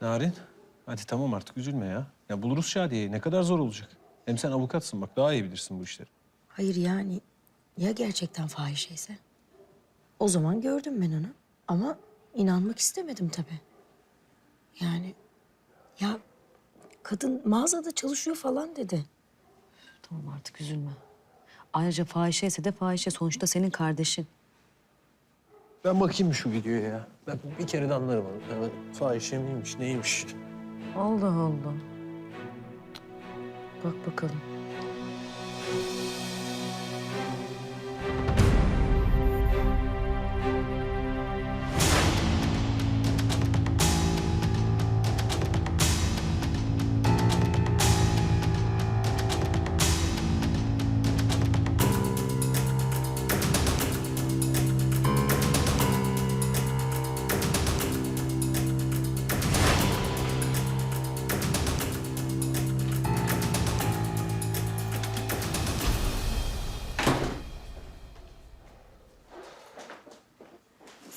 Narin, hadi tamam artık üzülme ya. Ya buluruz Şadiye'yi. Ne kadar zor olacak. Hem sen avukatsın bak daha iyi bilirsin bu işleri. Hayır yani ya gerçekten fahişeyse? O zaman gördüm ben onu. Ama inanmak istemedim tabii. Yani ya kadın mağazada çalışıyor falan dedi. Tamam artık üzülme. Ayrıca fahişe ise de fahişe. Sonuçta senin kardeşin. Ben bakayım şu videoya ya. Ben bir kere de anlarım onu. Yani fahişe miymiş, neymiş? Allah Allah. Bak bakalım.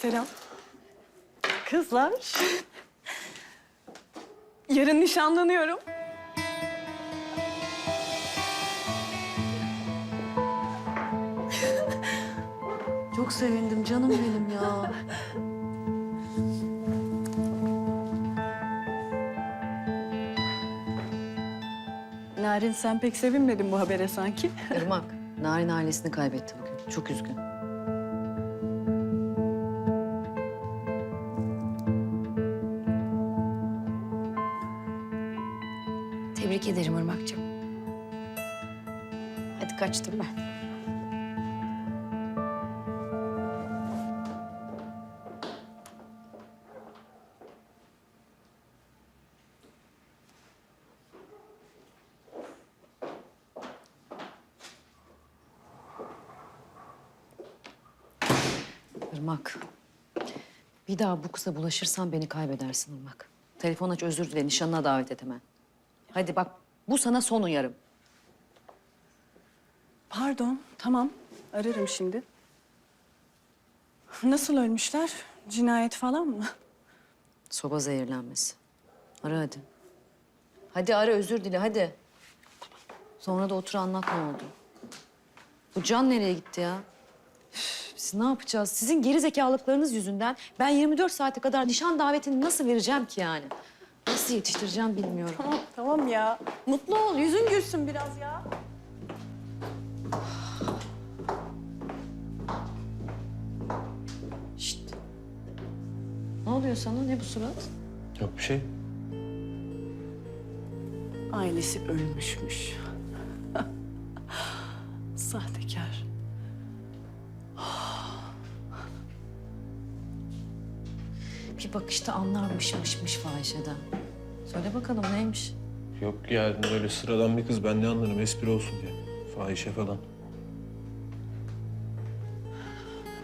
Selam. Kızlar. Yarın nişanlanıyorum. Çok sevindim canım benim ya. Narin sen pek sevinmedin bu habere sanki. Irmak, Narin ailesini kaybetti bugün. Çok üzgün. Tebrik ederim Irmak'cığım. Hadi kaçtım ben. Irmak. Bir daha bu kıza bulaşırsan beni kaybedersin Irmak. Telefon aç özür dile, nişanına davet et hemen. Hadi bak, bu sana son uyarım. Pardon, tamam. Ararım şimdi. Nasıl ölmüşler? Cinayet falan mı? Soba zehirlenmesi. Ara hadi. Hadi ara özür dile hadi. Sonra da otur anlat ne oldu. Bu can nereye gitti ya? Üf, Biz ne yapacağız? Sizin geri zekalıklarınız yüzünden ben 24 saate kadar nişan davetini nasıl vereceğim ki yani? Nasıl yetiştireceğim bilmiyorum. Tamam, tamam ya. Mutlu ol, yüzün gülsün biraz ya. Şşt. Ne oluyor sana? Ne bu surat? Yok bir şey. Ailesi ölmüşmüş. Sahtekar. Bir bakışta anlarmışmışmış fahişeden. Söyle bakalım neymiş? Yok yani öyle sıradan bir kız ben ne anlarım espri olsun diye. Fahişe falan.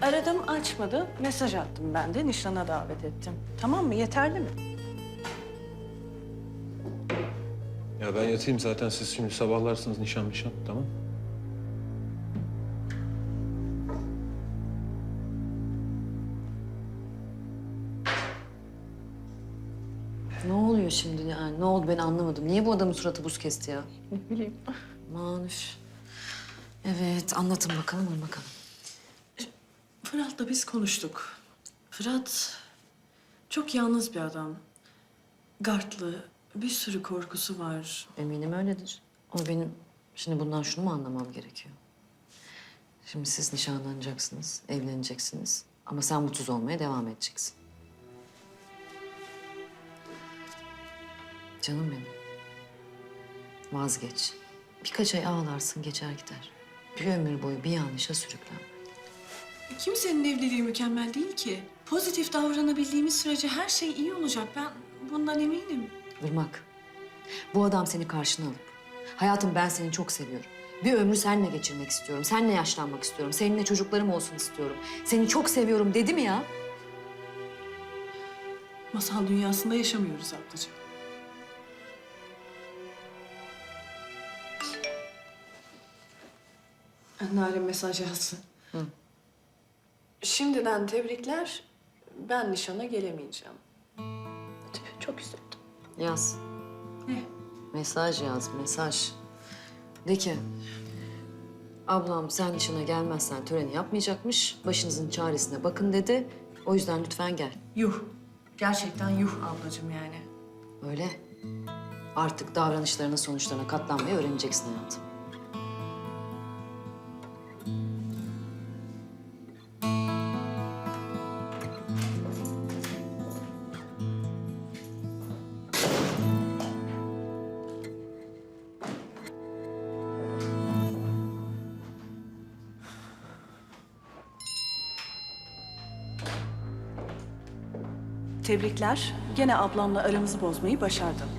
Aradım açmadı. Mesaj attım ben de nişana davet ettim. Tamam mı? Yeterli mi? Ya ben yatayım zaten siz şimdi sabahlarsınız nişan nişan tamam oluyor şimdi yani? Ne oldu ben anlamadım. Niye bu adamın suratı buz kesti ya? Ne bileyim. Aman üf. Evet anlatın bakalım onu bakalım. Fırat'la biz konuştuk. Fırat çok yalnız bir adam. Gardlı, bir sürü korkusu var. Eminim öyledir. Ama benim şimdi bundan şunu mu anlamam gerekiyor? Şimdi siz nişanlanacaksınız, evleneceksiniz. Ama sen mutsuz olmaya devam edeceksin. Canım benim. Vazgeç. Birkaç ay ağlarsın geçer gider. Bir ömür boyu bir yanlışa sürüklenme. Kimsenin evliliği mükemmel değil ki. Pozitif davranabildiğimiz sürece her şey iyi olacak. Ben bundan eminim. Irmak, bu adam seni karşına alıp... Hayatım ben seni çok seviyorum. Bir ömrü seninle geçirmek istiyorum. Seninle yaşlanmak istiyorum. Seninle çocuklarım olsun istiyorum. Seni çok seviyorum dedi mi ya? Masal dünyasında yaşamıyoruz ablacığım. Narin mesaj yazsın. Şimdiden tebrikler. Ben nişana gelemeyeceğim. Çok çok üzüldüm. Yaz. Ne? Mesaj yaz, mesaj. De ki, ablam sen nişana gelmezsen töreni yapmayacakmış. Başınızın çaresine bakın dedi. O yüzden lütfen gel. Yuh. Gerçekten yuh ablacığım yani. Öyle. Artık davranışlarının sonuçlarına katlanmayı öğreneceksin hayatım. Tebrikler. Gene ablamla aramızı bozmayı başardın.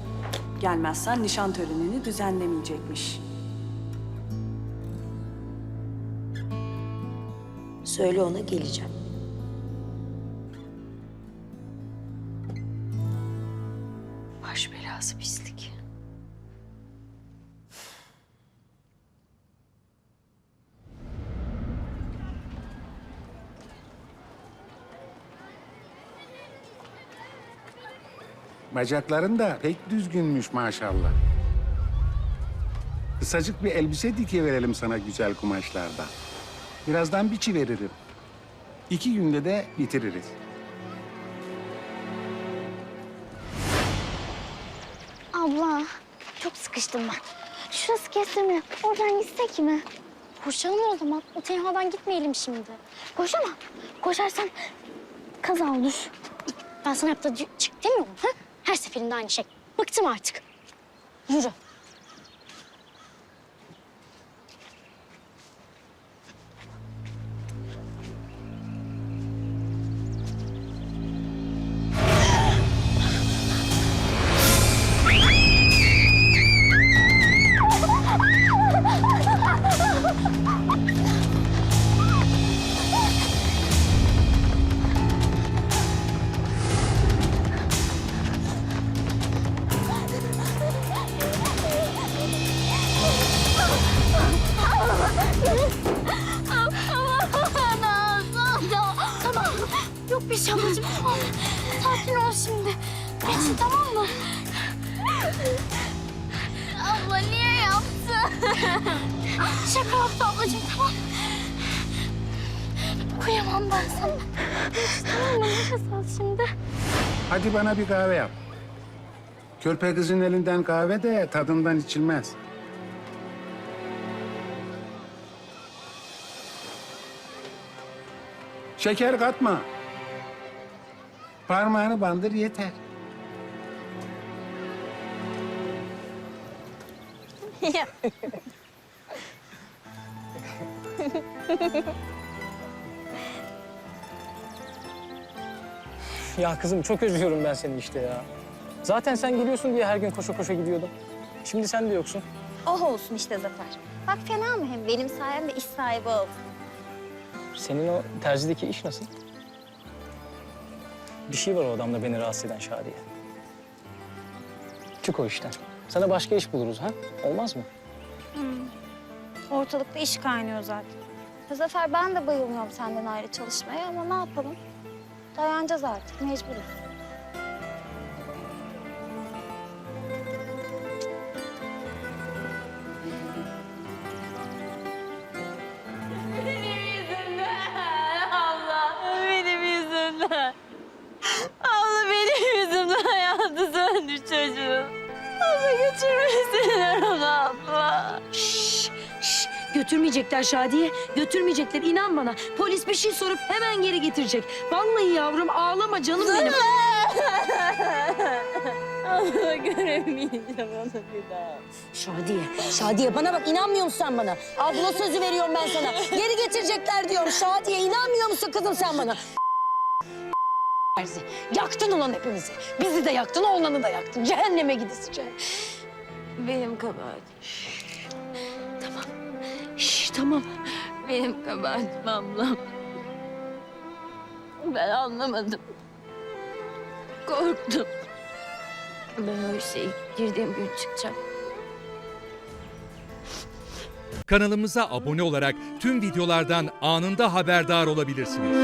Gelmezsen nişan törenini düzenlemeyecekmiş. Söyle ona geleceğim. Baş belası pislik. Bacakların da pek düzgünmüş maşallah. Kısacık bir elbise dike verelim sana güzel kumaşlardan. Birazdan biçi veririm. İki günde de bitiririz. Abla çok sıkıştım ben. Şurası kestirme. Oradan gitsek mi? Koşalım o zaman. O tenhadan gitmeyelim şimdi. Koş ama. Koşarsan kaza olur. Ben sana hep de çık demiyor muyum? Ha? Her seferinde aynı şey. Bıktım artık. Yürü. Şey ablacığım. Sakin ol şimdi. Geçin tamam mı? Abla niye yaptın? Şaka yaptı ablacığım tamam. Kıyamam ben sana. Geç, tamam mı? Nefes al şimdi. Hadi bana bir kahve yap. Körpe kızın elinden kahve de tadından içilmez. Şeker katma. Parmağını bandır yeter. Ya kızım çok özlüyorum ben seni işte ya. Zaten sen geliyorsun diye her gün koşa koşa gidiyordum. Şimdi sen de yoksun. Oh olsun işte Zafer. Bak fena mı hem? Benim sayemde iş sahibi oldun. Senin o terzideki iş nasıl? Bir şey var o adamda beni rahatsız eden Şadiye. Çık o işten. Sana başka iş buluruz ha? Olmaz mı? Ortalıkta iş kaynıyor zaten. Ya Zafer ben de bayılmıyorum senden ayrı çalışmaya ama ne yapalım? Dayanacağız artık, mecburuz. Götürmeyecekler Şadiye. Götürmeyecekler inan bana. Polis bir şey sorup hemen geri getirecek. Vallahi yavrum ağlama canım benim. abla göremeyeceğim onu bir daha. Şadiye, Şadiye bana bak inanmıyor musun sen bana? Abla sözü veriyorum ben sana. Geri getirecekler diyorum. Şadiye inanmıyor musun kızım sen bana? Yaktın ulan hepimizi. Bizi de yaktın, oğlanı da yaktın. Cehenneme gidesice. Benim kabahatim. Tamam. Benim kabahatim ablam. Ben anlamadım. Korktum. Ben o işe girdiğim gün çıkacak. Kanalımıza abone olarak tüm videolardan anında haberdar olabilirsiniz.